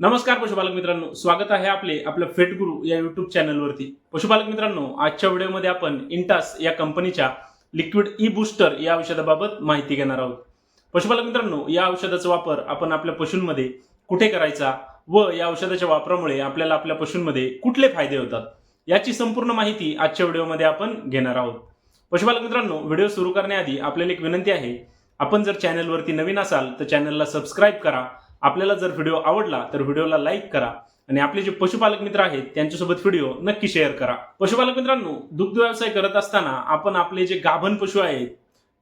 नमस्कार पशुपालक मित्रांनो स्वागत आहे आपले आपल्या फेट गुरु या युट्यूब चॅनलवरती पशुपालक मित्रांनो आजच्या व्हिडिओमध्ये आपण इंटास या कंपनीच्या लिक्विड ई बूस्टर या औषधाबाबत माहिती घेणार आहोत. पशुपालक मित्रांनो या औषधाचा वापर आपण आपल्या पशूंमध्ये कुठे करायचा व या औषधाच्या वापरामुळे आपल्याला आपल्या पशूंमध्ये कुठले फायदे होतात? याची संपूर्ण माहिती आजच्या व्हिडिओमध्ये आपण घेणार आहोत. पशुपालक मित्रांनो व्हिडिओ सुरू करण्याआधी आपल्याला एक विनंती आहे. आपण जर चॅनलवरती नवीन असाल तर चॅनलला सबस्क्राईब करा. आपल्याला जर व्हिडिओ आवडला तर व्हिडिओला लाईक करा. आणि आपले जे पशुपालक मित्र आहेत त्यांच्यासोबत व्हिडिओ नक्की शेअर करा. पशुपालक मित्रांनो दुग्ध व्यवसाय करत असताना आपण आपले जे गाभण पशु आहेत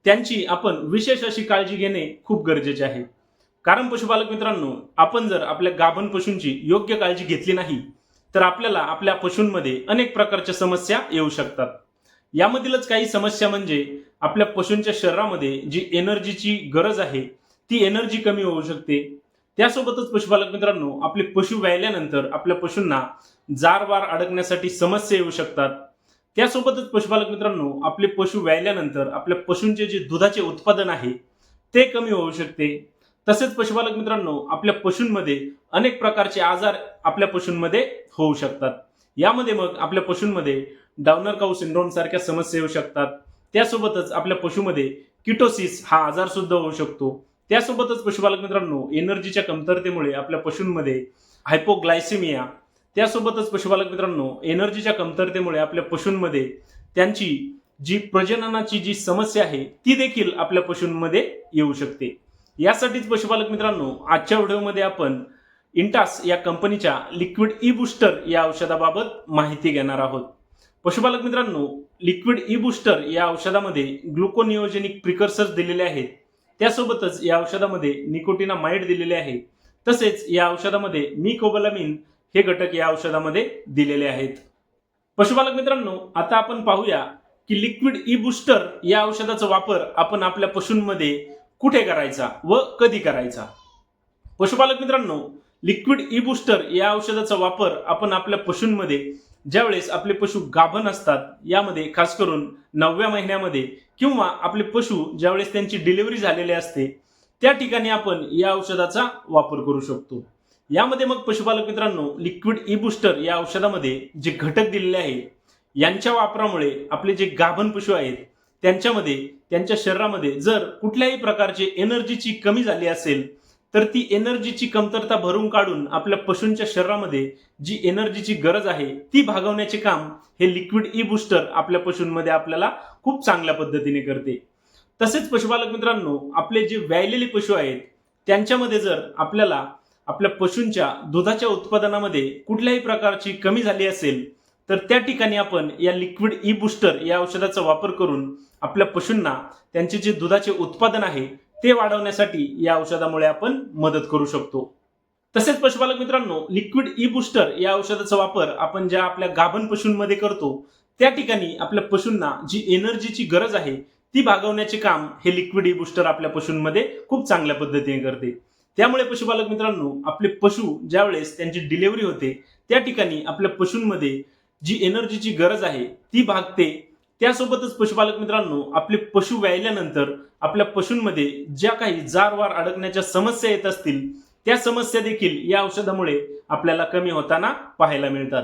त्यांची आपण विशेष अशी काळजी घेणे खूप गरजेचे आहे. कारण पशुपालक मित्रांनो आपण जर आपल्या गाभण पशूंची योग्य काळजी घेतली नाही तर आपल्याला आपल्या पशूंमध्ये अनेक प्रकारच्या समस्या येऊ शकतात. यामधीलच काही समस्या म्हणजे आपल्या पशूंच्या शरीरामध्ये जी एनर्जीची गरज आहे ती एनर्जी कमी होऊ शकते. त्यासोबतच पशुपालक मित्रांनो आपले पशु व्यायल्यानंतर आपल्या पशूंना जारवार अडकण्यासाठी समस्या येऊ शकतात. त्यासोबतच पशुपालक मित्रांनो आपले पशु व्यायल्यानंतर आपल्या पशूंचे जे दुधाचे उत्पादन आहे ते कमी होऊ शकते. तसेच पशुपालक मित्रांनो आपल्या पशूंमध्ये अनेक प्रकारचे आजार आपल्या पशूंमध्ये होऊ शकतात. यामध्ये मग आपल्या पशूंमध्ये डाउनर काऊ सिंड्रोम सारख्या समस्या येऊ शकतात. त्यासोबतच आपल्या पशुमध्ये किटोसिस हा आजार सुद्धा होऊ शकतो. त्यासोबतच पशुपालक मित्रांनो एनर्जीच्या कमतरतेमुळे आपल्या पशूंमध्ये हायपोग्लायसेमिया त्यासोबतच पशुपालक मित्रांनो एनर्जीच्या कमतरतेमुळे आपल्या पशूंमध्ये त्यांची जी प्रजननाची जी समस्या आहे ती देखील आपल्या पशूंमध्ये येऊ शकते. यासाठीच पशुपालक मित्रांनो आजच्या व्हिडिओमध्ये आपण इंटास या कंपनीच्या लिक्विड ई बूस्टर या औषधाबाबत माहिती घेणार आहोत. पशुपालक मित्रांनो लिक्विड ई बूस्टर या औषधामध्ये ग्लुकोनिओजेनिक प्रिकर्सर्स दिलेले आहेत. त्यासोबतच या औषधामध्ये निकोटिना माइड दिलेले आहे. तसेच या औषधामध्ये मिकोबलामिन हे घटक या औषधामध्ये दिलेले आहेत. पशुपालक मित्रांनो आता आपण पाहूया की लिक्विड ई बूस्टर या औषधाचा वापर आपण आपल्या पशूंमध्ये कुठे करायचा व कधी करायचा? पशुपालक मित्रांनो लिक्विड ई बुस्टर या औषधाचा वापर आपण आपल्या पशूंमध्ये ज्यावेळेस आपले पशु गाभण असतात यामध्ये खास करून नवव्या महिन्यामध्ये किंवा आपले पशु ज्यावेळेस त्यांची डिलिव्हरी झालेली असते त्या ठिकाणी आपण या औषधाचा वापर करू शकतो. यामध्ये मग पशुपालक मित्रांनो लिक्विड ई बुस्टर या औषधामध्ये जे घटक दिलेले आहे यांच्या वापरामुळे आपले जे गाभण पशु आहेत त्यांच्यामध्ये त्यांच्या शरीरामध्ये जर कुठल्याही प्रकारची एनर्जीची कमी झाली असेल तर ती एनर्जीची कमतरता भरून काढून आपल्या पशूंच्या शरीरामध्ये जी एनर्जीची गरज आहे ती भागवण्याचे काम हे लिक्विड ई बुस्टर आपल्या पशूंमध्ये आपल्याला खूप चांगल्या पद्धतीने करते. तसेच पशुपालक मित्रांनो आपले जे व्यायलेले पशु आहेत त्यांच्यामध्ये जर आपल्याला आपल्या पशूंच्या दुधाच्या उत्पादनामध्ये कुठल्याही प्रकारची कमी झाली असेल तर त्या ठिकाणी आपण या लिक्विड ई बुस्टर या औषधाचा वापर करून आपल्या पशूंना त्यांचे जे दुधाचे उत्पादन आहे ते वाढवण्यासाठी या औषधामुळे आपण मदत करू शकतो. तसेच पशुपालक मित्रांनो लिक्विड ई बुस्टर या औषधाचा वापर आपण ज्या आपल्या गाभण पशूंमध्ये करतो त्या ठिकाणी आपल्या पशूंना जी एनर्जीची गरज आहे ती भागवण्याचे काम हे लिक्विड ई बुस्टर आपल्या पशूंमध्ये खूप चांगल्या पद्धतीने करते. त्यामुळे पशुपालक मित्रांनो आपले पशु ज्यावेळेस त्यांची डिलिव्हरी होते त्या ठिकाणी आपल्या पशूंमध्ये जी एनर्जीची गरज आहे ती भागते. त्यासोबतच पशुपालक मित्रांनो आपले पशु व्यायल्यानंतर आपल्या पशूंमध्ये ज्या काही जारवार अडकण्याच्या समस्या येत असतील त्या समस्या देखील या औषधामुळे आपल्याला कमी होताना पाहायला मिळतात.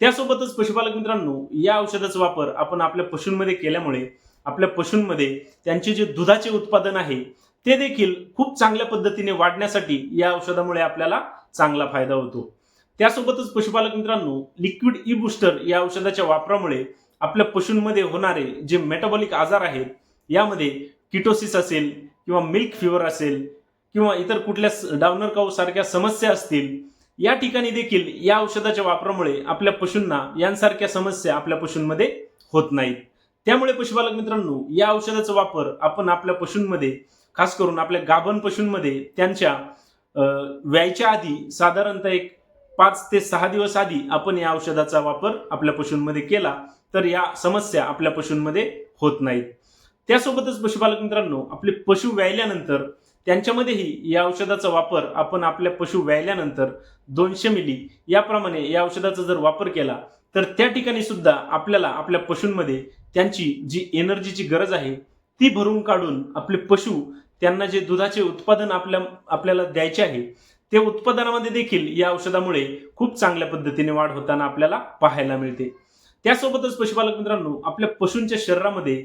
त्यासोबतच पशुपालक मित्रांनो या औषधाचा वापर आपण आपल्या पशूंमध्ये केल्यामुळे आपल्या पशूंमध्ये त्यांचे जे दुधाचे उत्पादन आहे ते देखील खूप चांगल्या पद्धतीने वाढण्यासाठी या औषधामुळे आपल्याला चांगला फायदा होतो. त्यासोबतच पशुपालक मित्रांनो लिक्विड ई बुस्टर या औषधाच्या वापरामुळे आपल्या पशूंमध्ये होणारे जे मेटाबॉलिक आजार आहेत यामध्ये किटोसिस असेल किंवा मिल्क फिवर असेल किंवा इतर कुठल्या डाउनर काऊ सारख्या समस्या असतील या ठिकाणी देखील या औषधाच्या वापरामुळे आपल्या पशूंना यांसारख्या समस्या आपल्या पशूंमध्ये होत नाहीत. त्यामुळे पशुपालक मित्रांनो या औषधाचा वापर आपण आपल्या पशूंमध्ये खास करून आपल्या गाभण पशूंमध्ये त्यांच्या व्यायच्या आधी साधारणतः एक पाच ते सहा दिवस आधी आपण या औषधाचा वापर आपल्या पशूंमध्ये केला तर या समस्या आपल्या पशूंमध्ये होत नाहीत. त्यासोबतच पशुपालक मित्रांनो आपले पशु व्यायल्यानंतर त्यांच्यामध्येही या औषधाचा वापर आपण आपल्या पशु व्यायल्यानंतर दोनशे मिली याप्रमाणे या औषधाचा जर वापर केला तर त्या ठिकाणी सुद्धा आपल्याला आपल्या पशूंमध्ये त्यांची जी एनर्जीची गरज आहे ती भरून काढून आपले पशु त्यांना जे दुधाचे उत्पादन आपल्या आपल्याला द्यायचे आहे ते उत्पादनामध्ये देखील या औषधामुळे खूप चांगल्या पद्धतीने वाढ होताना आपल्याला पाहायला मिळते. त्यासोबतच पशुपालक मित्रांनो आपल्या पशूंच्या शरीरामध्ये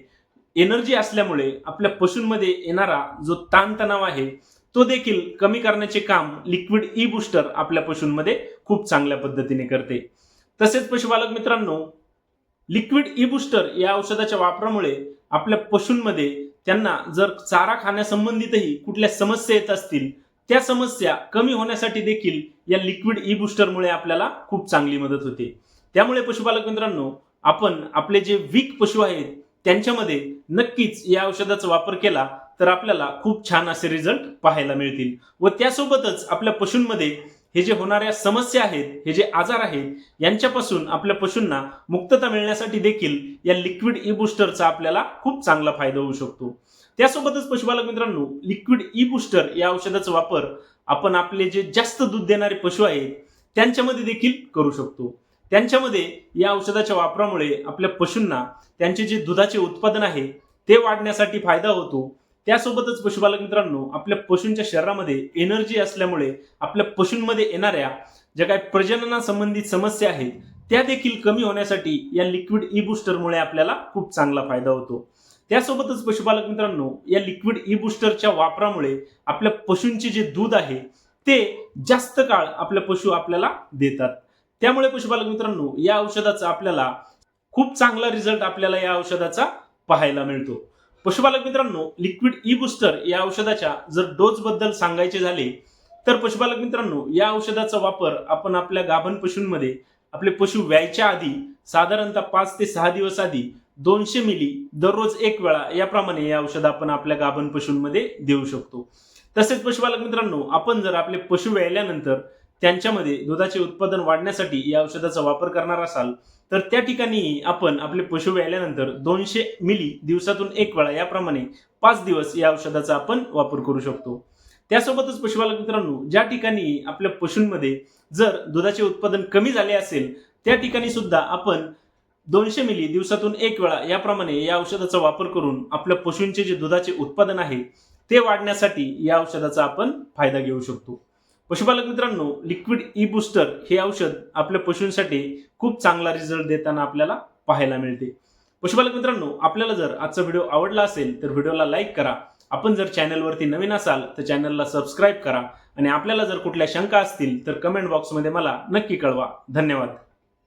एनर्जी असल्यामुळे आपल्या पशूंमध्ये येणारा जो ताणतणाव आहे तो देखील कमी करण्याचे काम लिक्विड ई बुस्टर आपल्या पशूंमध्ये खूप चांगल्या पद्धतीने करते. तसेच पशुपालक मित्रांनो लिक्विड ई बुस्टर या औषधाच्या वापरामुळे आपल्या पशूंमध्ये त्यांना जर चारा खाण्यासंबंधितही कुठल्या समस्या येत असतील त्या समस्या कमी होण्यासाठी देखील या लिक्विड ई बुस्टरमुळे आपल्याला खूप चांगली मदत होते. त्यामुळे पशुपालक मित्रांनो आपण आपले जे वीक पशु आहेत त्यांच्यामध्ये नक्कीच या औषधाचा वापर केला तर आपल्याला खूप छान असे रिझल्ट पाहायला मिळतील. व त्यासोबतच आपल्या पशूंमध्ये हे जे होणाऱ्या समस्या आहेत हे जे आजार आहेत यांच्यापासून आपल्या पशूंना मुक्तता मिळण्यासाठी देखील या लिक्विड ई बुस्टरचा आपल्याला खूप चांगला फायदा होऊ शकतो. त्यासोबतच पशुपालक मित्रांनो लिक्विड ई बुस्टर या औषधाचा वापर आपण आपले जे जास्त दूध देणारे पशु आहेत त्यांच्यामध्ये देखील करू शकतो. त्यांच्यामध्ये या औषधाच्या वापरामुळे आपल्या पशूंना त्यांचे जे दुधाचे उत्पादन आहे ते वाढण्यासाठी फायदा होतो. त्यासोबतच पशुपालक मित्रांनो आपल्या पशूंच्या शरीरामध्ये एनर्जी असल्यामुळे आपल्या पशूंमध्ये येणाऱ्या ज्या काही प्रजनना संबंधित समस्या आहेत त्या देखील कमी होण्यासाठी या लिक्विड ई बुस्टरमुळे आपल्याला खूप चांगला फायदा होतो. त्यासोबतच पशुपालक मित्रांनो या लिक्विड ई बुस्टरच्या वापरामुळे आपल्या पशूंचे जे दूध आहे ते जास्त काळ आपल्या पशु आपल्याला देतात. त्यामुळे पशुपालक मित्रांनो या औषधाचा आपल्याला खूप चांगला रिझल्ट आपल्याला या औषधाचा पाहायला मिळतो. पशुपालक मित्रांनो लिक्विड ई बुस्टर या औषधाच्या जर डोस बद्दल सांगायचे झाले तर पशुपालक मित्रांनो या औषधाचा वापर आपण आपल्या गाभण पशूंमध्ये आपले पशु व्यायच्या आधी साधारणतः पाच ते सहा दिवस आधी दोनशे मिली दररोज एक वेळा याप्रमाणे हे औषध आपण आपल्या गाभण पशूंमध्ये देऊ शकतो. तसेच पशुपालक मित्रांनो आपण जर आपले पशु व्यायल्यानंतर त्यांच्यामध्ये दुधाचे उत्पादन वाढण्यासाठी या औषधाचा वापर करणार असाल तर त्या ठिकाणी आपण आपले पशु व्यायल्यानंतर दोनशे मिली दिवसातून एक वेळा याप्रमाणे पाच दिवस या औषधाचा आपण वापर करू शकतो. त्यासोबतच पशुपालक मित्रांनो ज्या ठिकाणी आपल्या पशूंमध्ये जर दुधाचे उत्पादन कमी झाले असेल त्या ठिकाणी सुद्धा आपण दोनशे मिली दिवसातून एक वेळा याप्रमाणे या औषधाचा वापर करून आपल्या पशूंचे जे दुधाचे उत्पादन आहे ते वाढण्यासाठी या औषधाचा आपण फायदा घेऊ शकतो. पशुपालक मित्रांनो लिक्विड ई बुस्टर हे औषध आपल्या पशूंसाठी खूप चांगला रिझल्ट देताना आपल्याला पाहायला मिळते. पशुपालक मित्रांनो आपल्याला जर आजचा व्हिडिओ आवडला असेल तर व्हिडिओला लाईक करा. आपण जर चॅनलवरती नवीन असाल तर चॅनलला सबस्क्राईब करा. आणि आपल्याला जर कुठल्या शंका असतील तर कमेंट बॉक्समध्ये मला नक्की कळवा. धन्यवाद.